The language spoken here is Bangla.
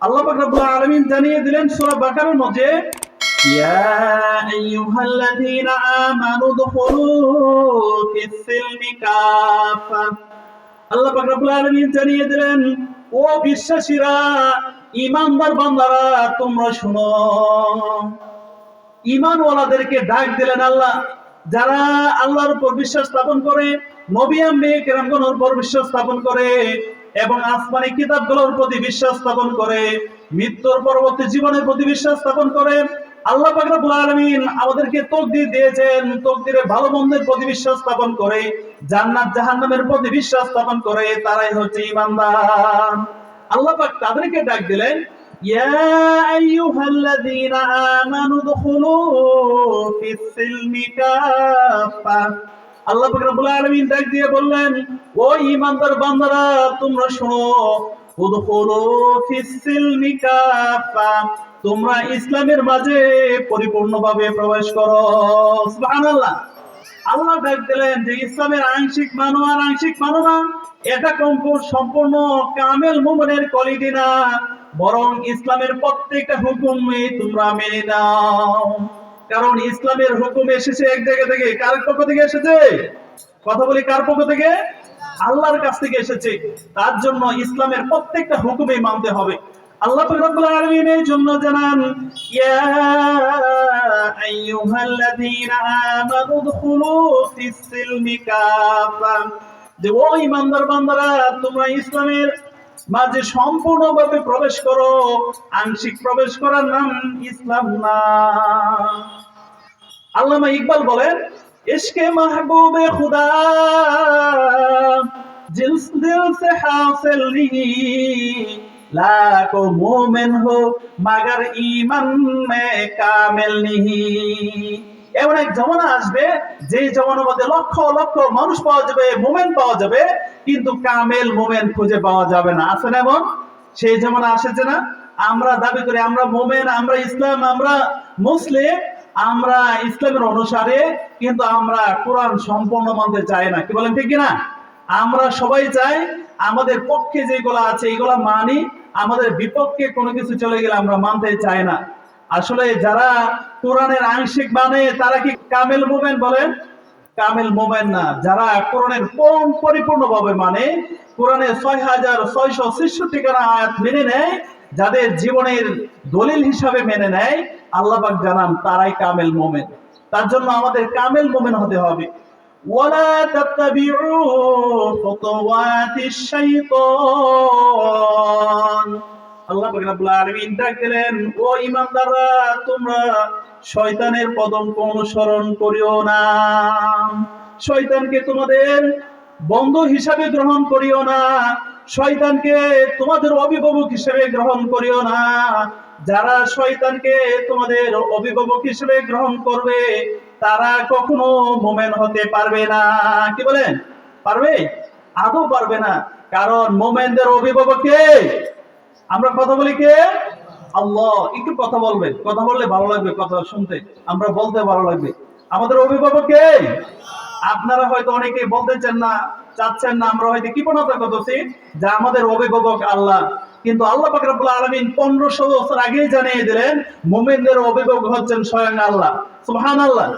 আল্লাহ পাক জানিয়ে দিলেন মধ্যে আল্লাহ জানিয়ে দিলেন, ও বিশ্বাসীরা, ঈমানদার বান্দারা, তোমরা শুনো। ঈমানওয়ালাদেরকে ডাক দিলেন আল্লাহ, যারা আল্লাহর উপর বিশ্বাস স্থাপন করে, নবী আম্বে উপর বিশ্বাস স্থাপন করে এবং আসমানি কিতাবগুলোর প্রতি বিশ্বাস স্থাপন করে, মৃত্যুর পরবর্তী জীবনের প্রতি বিশ্বাস স্থাপন করে। আল্লাহ পাক রব্বুল আলামিন আমাদেরকে তকদির দিয়েছেন, তকদিরে ভালো মন্দের প্রতি বিশ্বাস স্থাপন করে, জান্নাত জাহান্নামের প্রতি বিশ্বাস স্থাপন করে, তারাই হচ্ছে ঈমানদার। আল্লাহ পাক তাদেরকে ডাক দিলেন, ইয়া আইয়ুহাল্লাযীনা আমানু দুখুলু ফিস-সিলমি কাফা আল্লাহ রব্বুল আলামিন ডাক দিয়ে বললেন, ও ঈমানদার বান্দারা, তোমরা শোনো, উদখুলু তোমরা ইসলামের মাঝে পরিপূর্ণভাবে প্রবেশ করো। সুবহানাল্লাহ। আল্লাহ ডাক দিলেন যে, ইসলামের আংশিক মানো আর আংশিক মানো না, এটা কম্প- সম্পূর্ণ কামেল মুমিনের কোয়ালিটি না, বরং ইসলামের প্রত্যেকটা হুকুমই তোমরা মেনে নাও। কারণ ইসলামের হুকুম এসেছে এক জায়গা থেকে। কার পক্ষ থেকে এসেছে? কথা বলি কার পক্ষ থেকে? আল্লাহর কাছ থেকে এসেছে। তার জন্য ইসলামের প্রত্যেকটা হুকুমে মানতে হবে। আল্লাহ রব্বুল আলামিন এই জন্য জানান, ইয়া আইয়ুহাল্লাযীনা আমানু দুখুলু ফিস-সিলমি কাফা যে, ও ইমানদার বান্দারা, তোমরা ইসলামের মাঝে সম্পূর্ণভাবে প্রবেশ করো। আংশিক প্রবেশ করার নাম ইসলাম না। আল্লামা ইকবাল বলেন, ইশকে মাহবুবে খুদা, জিলস দিল সে হাসিল লাখো মুমিন হো, মগর ঈমান মে কামিল নিহি এমন এক জমানা আসবে যে জমানার মধ্যে লক্ষ লক্ষ মানুষ পাওয়া যাবে, মোমেন পাওয়া যাবে, কিন্তু কামেল মোমেন খুঁজে পাওয়া যাবে না। আছে না এমন? সেই জমানা আসেছে না? আমরা দাবি করি, আমরা মোমেন, আমরা ইসলাম, আমরা মুসলিম, আমরা ইসলামের অনুসারে, কিন্তু আমরা কোরআন সম্পূর্ণ মানতে চাই না। কি বলেন, ঠিক কিনা? আমরা সবাই চাই, আমাদের পক্ষে যেগুলো আছে, এগুলো মানি, আমাদের বিপক্ষে কোনো কিছু চলে গেলে আমরা মানতে চাই না। আসলে যারা কোরআনের আংশিক মানে তারা কি কামেল মোমেন বলেন কামেল মোমেন না যারা কোরআনের কোন পরিপূর্ণভাবে মানে কোরআনের ছয় হাজার ছয়শো ছেষট্টি খানা আয়াত মেনে নেয় যাদের জীবনের দলিল হিসাবে মেনে নেয় আল্লাহ পাক জানান তারাই কামেল মোমেন তার জন্য আমাদের কামেল মোমেন হতে হবে ولا تتبعوا خطوات الشيطان আল্লাহ রব্বুল আলামিন ডাক দিলেন, ও ঈমানদাররা, তোমরা শয়তানের পদঙ্ক অনুসরণ করিও না। শয়তানকে তোমাদের বন্ধু হিসাবে গ্রহণ করিও না। শয়তানকে তোমাদের অভিভাবক হিসেবে গ্রহণ করিও না। যারা শয়তানকে তোমাদের অভিভাবক হিসেবে গ্রহণ করবে, তারা কখনো মোমেন হতে পারবে না। কি বলেন? পারবে? আদৌ পারবে না। কারণ মোমেনদের অভিভাবক কে? আমরা কথা বলি কে? আল্লাহ। একটু কথা বলবেন। কথা বললে ভালো লাগবে, কথা শুনতে। আমরা বলতে ভালো লাগবে। আমাদের অভিভাবক কে? আপনারা হয়তো অনেকে বলতে চান না, চাচ্ছেন না, আমরা হয়তো কি কৃপণতা করতেছি? যে আমাদের অভিভাবক আল্লাহ। কিন্তু আল্লাহ পাক রব্বুল আলামিন 1500 বছর আগেই জানিয়ে দিলেন, মুমিনদের অভিভাবক হচ্ছেন স্বয়ং আল্লাহ। সুবহানাল্লাহ।